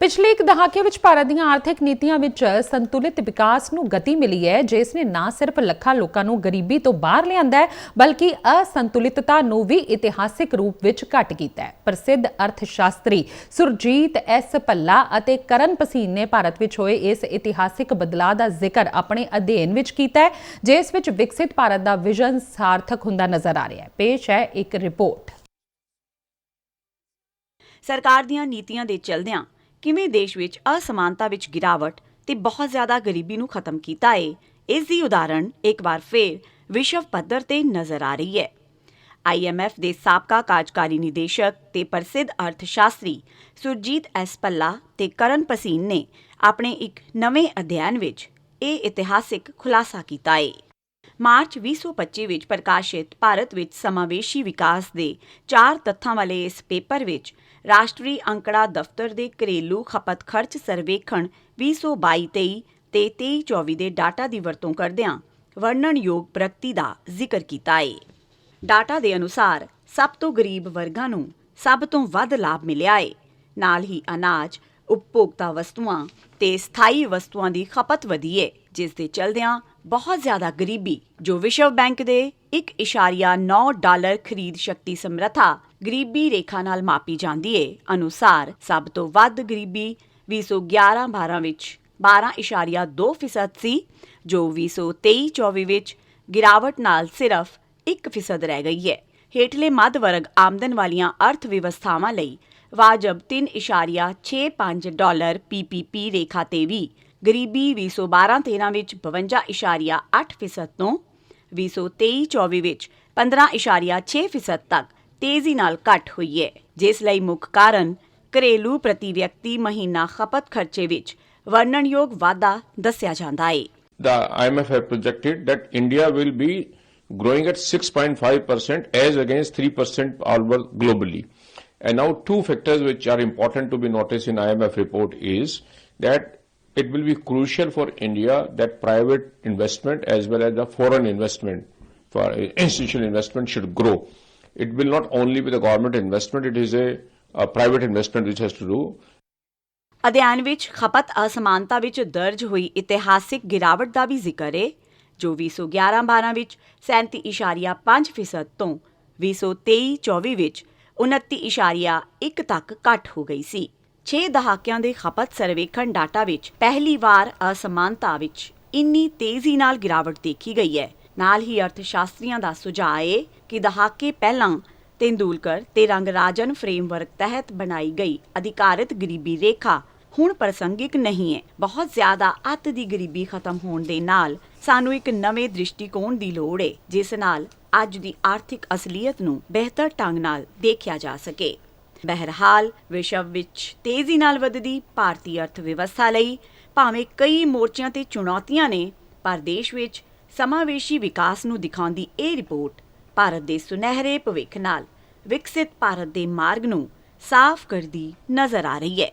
ਪਿਛਲੇ ਇੱਕ ਦਹਾਕੇ ਵਿੱਚ ਭਾਰਤ ਦੀਆਂ ਆਰਥਿਕ ਨੀਤੀਆਂ ਵਿੱਚ ਸੰਤੁਲਿਤ ਵਿਕਾਸ ਨੂੰ ਗਤੀ ਮਿਲੀ ਹੈ, ਜਿਸ ਨੇ ਨਾ ਸਿਰਫ ਲੱਖਾਂ ਲੋਕਾਂ ਨੂੰ ਗਰੀਬੀ ਤੋਂ ਬਾਹਰ ਲਿਆਂਦਾ ਹੈ, ਬਲਕਿ ਅਸੰਤੁਲਿਤਤਾ ਨੂੰ ਵੀ ਇਤਿਹਾਸਿਕ ਰੂਪ ਵਿੱਚ ਘਟ ਕੀਤਾ ਹੈ। ਪ੍ਰਸਿੱਧ ਅਰਥ ਸ਼ਾਸਤਰੀ ਸੁਰਜੀਤ ਐਸ ਭੱਲਾ ਅਤੇ ਕਰਨ ਪਸੀਨ ਨੇ ਭਾਰਤ ਵਿੱਚ ਹੋਏ ਇਸ ਇਤਿਹਾਸਿਕ ਬਦਲਾਅ ਦਾ ਜ਼ਿਕਰ ਆਪਣੇ ਅਧਿਐਨ ਵਿੱਚ ਕੀਤਾ ਹੈ, ਜਿਸ ਵਿੱਚ ਵਿਕਸਿਤ ਭਾਰਤ ਦਾ ਵਿਜ਼ਨ ਸਾਰਥਕ ਹੁੰਦਾ ਨਜ਼ਰ ਆ ਰਿਹਾ ਹੈ। ਪੇਸ਼ ਹੈ ਇੱਕ ਰਿਪੋਰਟ। ਸਰਕਾਰ ਦੀਆਂ ਨੀਤੀਆਂ ਦੇ ਚਲਦਿਆਂ ਕਿਵੇਂ ਦੇਸ਼ ਵਿੱਚ ਅਸਮਾਨਤਾ ਵਿੱਚ ਗਿਰਾਵਟ ਤੇ ਬਹੁਤ ਜ਼ਿਆਦਾ ਗਰੀਬੀ ਨੂੰ ਖਤਮ ਕੀਤਾ ਏ, ਇਸ ਦੀ ਉਦਾਹਰਣ ਇੱਕ ਵਾਰ ਫੇਰ ਵਿਸ਼ਵ ਪੱਧਰ ਤੇ ਨਜ਼ਰ ਆ ਰਹੀ ਹੈ। IMF ਦੇ ਸਾਬਕਾ ਕਾਰਜਕਾਰੀ ਨਿਦੇਸ਼ਕ ਤੇ ਪ੍ਰਸਿੱਧ ਅਰਥਸ਼ਾਸਤਰੀ ਸੁਰਜੀਤ ਐਸ ਪੱਲਾ ਤੇ ਕਰਨ ਪਸੀਨ ਨੇ ਆਪਣੇ ਇੱਕ ਨਵੇਂ ਅਧਿਐਨ ਵਿੱਚ ਇਹ ਇਤਿਹਾਸਿਕ ਖੁਲਾਸਾ ਕੀਤਾ ਏ। ਮਾਰਚ 2025 ਵਿੱਚ ਪ੍ਰਕਾਸ਼ਿਤ ਭਾਰਤ ਵਿੱਚ ਸਮਾਵੇਸ਼ੀ ਵਿਕਾਸ ਦੇ ਚਾਰ ਤੱਥਾਂ ਵਾਲੇ ਇਸ ਪੇਪਰ ਵਿੱਚ ਰਾਸ਼ਟਰੀ ਅੰਕੜਾ ਦਫ਼ਤਰ ਦੇ ਘਰੇਲੂ ਖਪਤ ਖਰਚ ਸਰਵੇਖਣ 2022-23 ਤੇ 23-24 ਦੇ ਡਾਟਾ ਦੀ ਵਰਤੋਂ ਕਰਦਿਆਂ ਵਰਣਨਯੋਗ ਪ੍ਰਗਤੀ ਦਾ ਜ਼ਿਕਰ ਕੀਤਾ ਹੈ ਡਾਟਾ ਦੇ ਅਨੁਸਾਰ ਸਭ ਤੋਂ ਗਰੀਬ ਵਰਗਾਂ ਨੂੰ ਸਭ ਤੋਂ ਵੱਧ ਲਾਭ ਮਿਲਿਆ ਹੈ ਨਾਲ ਹੀ ਅਨਾਜ ਉਪਭੋਗਤਾ ਵਸਤੂਆਂ ਤੇ ਸਥਾਈ ਵਸਤੂਆਂ ਦੀ ਖਪਤ ਵਧੀ ਹੈ ਜਿਸ ਦੇ ਚਲਦਿਆਂ ਬਹੁਤ ਜ਼ਿਆਦਾ ਗਰੀਬੀ, ਜੋ ਵਿਸ਼ਵ ਬੈਂਕ ਦੇ 1.9 ਡਾਲਰ ਖਰੀਦ ਸ਼ਕਤੀ ਸਮਰੱਥਾ ਗਰੀਬੀ ਰੇਖਾ ਨਾਲ ਮਾਪੀ ਜਾਂਦੀ ਏ। ਅਨੁਸਾਰ, ਸਭ ਤੋਂ ਵੱਧ ਗਰੀਬੀ 2011-12 ਵਿੱਚ 12.2% ਸੀ, ਜੋ 2023-24 ਵਿੱਚ ਗਿਰਾਵਟ ਨਾਲ ਸਿਰਫ 1% ਰਹਿ ਗਈ ਹੈ ਹੇਠਲੇ ਮੱਧ ਵਰਗ ਆਮਦਨ ਵਾਲੀਆਂ ਅਰਥ ਵਿਵਸਥਾਵਾਂ ਲਈ ਵਾਜਬ 3.65 ਡਾਲਰ ਪੀਪੀਪੀ ਰੇਖਾ ਤੇ ਵੀ ਗਰੀਬੀ 2012-13 ਵਿੱਚ 52.8% ਤੋਂ 2023-24 ਵਿੱਚ 15.6% ਤੱਕ ਤੇਜ਼ੀ ਨਾਲ ਘਟ ਹੋਈ ਹੈ, ਜਿਸ ਲਈ ਮੁੱਖ ਕਾਰਨ ਘਰੇਲੂ ਪ੍ਰਤੀ ਵਿਅਕਤੀ ਮਹੀਨਾ ਖਪਤ ਖਰਚੇ ਵਿੱਚ ਵਰਣਨਯੋਗ ਵਾਧਾ ਦੱਸਿਆ ਜਾਂਦਾ ਹੈ the IMF have projected that India will be growing at 6.5% as against 3% all globally. And now two factors which are important to be noticed in IMF report is that it will be crucial for India that private investment as well as the foreign investment for institutional investment should grow. It will not only be the government investment, it is a, a private investment which has to do. ਅਧਿਐਨ ਵਿੱਚ ਖਪਤ ਅਸਮਾਨਤਾ ਵਿੱਚ ਦਰਜ ਹੋਈ ਇਤਿਹਾਸਿਕ ਗਿਰਾਵਟ ਦਾ ਵੀ ਜ਼ਿਕਰ ਹੈ ਜੋ 2011-12 ਵਿੱਚ 37.5% ਤੋਂ 2023-24 ਵਿੱਚ 29.1 ਤੱਕ ਘਟ ਹੋ ਗਈ ਸੀ। 6 ਦਹਾਕਿਆਂ ਦੇ ਖਪਤ ਸਰਵੇਖਣ ਡਾਟਾ ਵਿੱਚ ਪਹਿਲੀ ਵਾਰ ਅਸਮਾਨਤਾ ਵਿੱਚ ਇੰਨੀ ਤੇਜ਼ੀ ਨਾਲ ਗਿਰਾਵਟ ਦੇਖੀ ਗਈ ਹੈ। ਨਾਲ ਹੀ ਅਰਥਸ਼ਾਸਤਰੀਆਂ ਦਾ ਸੁਝਾਅ ਹੈ ਕਿ ਦਹਾਕੇ ਪਹਿਲਾਂ ਤੇਂਦੁਲਕਰ ਤੇ ਰੰਗਰਾਜਨ ਫਰੇਮਵਰਕ ਤਹਿਤ ਬਣਾਈ ਗਈ ਅਧਿਕਾਰਤ ਗਰੀਬੀ ਰੇਖਾ ਹੁਣ ਪ੍ਰਸੰਗਿਕ ਨਹੀਂ ਹੈ। ਬਹੁਤ ਜ਼ਿਆਦਾ ਅੱਤ ਦੀ ਗਰੀਬੀ ਖਤਮ ਹੋਣ ਦੇ ਨਾਲ ਸਾਨੂੰ ਇੱਕ ਨਵੇਂ ਦ੍ਰਿਸ਼ਟੀਕੋਣ ਦੀ ਲੋੜ ਹੈ, ਜਿਸ ਨਾਲ ਅੱਜ ਦੀ ਆਰਥਿਕ ਅਸਲੀਅਤ ਨੂੰ ਬਿਹਤਰ ਢੰਗ ਨਾਲ ਦੇਖਿਆ ਜਾ ਸਕੇ। ਬਹਿਰਹਾਲ, ਵਿਸ਼ਵ ਵਿੱਚ ਤੇਜ਼ੀ ਨਾਲ ਵਧਦੀ ਭਾਰਤੀ ਅਰਥ ਵਿਵਸਥਾ ਲਈ ਭਾਵੇਂ ਕਈ ਮੋਰਚਿਆਂ ਤੇ ਚੁਣੌਤੀਆਂ ਨੇ, ਪਰ ਦੇਸ਼ ਵਿੱਚ ਸਮਾਵੇਸ਼ੀ ਵਿਕਾਸ ਨੂੰ ਦਿਖਾਉਂਦੀ ਇਹ ਰਿਪੋਰਟ ਭਾਰਤ ਦੇ ਸੁਨਹਿਰੇ ਭਵਿੱਖ ਨਾਲ ਵਿਕਸਿਤ ਭਾਰਤ ਦੇ ਮਾਰਗ ਨੂੰ ਸਾਫ਼ ਕਰਦੀ ਨਜ਼ਰ ਆ ਰਹੀ ਹੈ।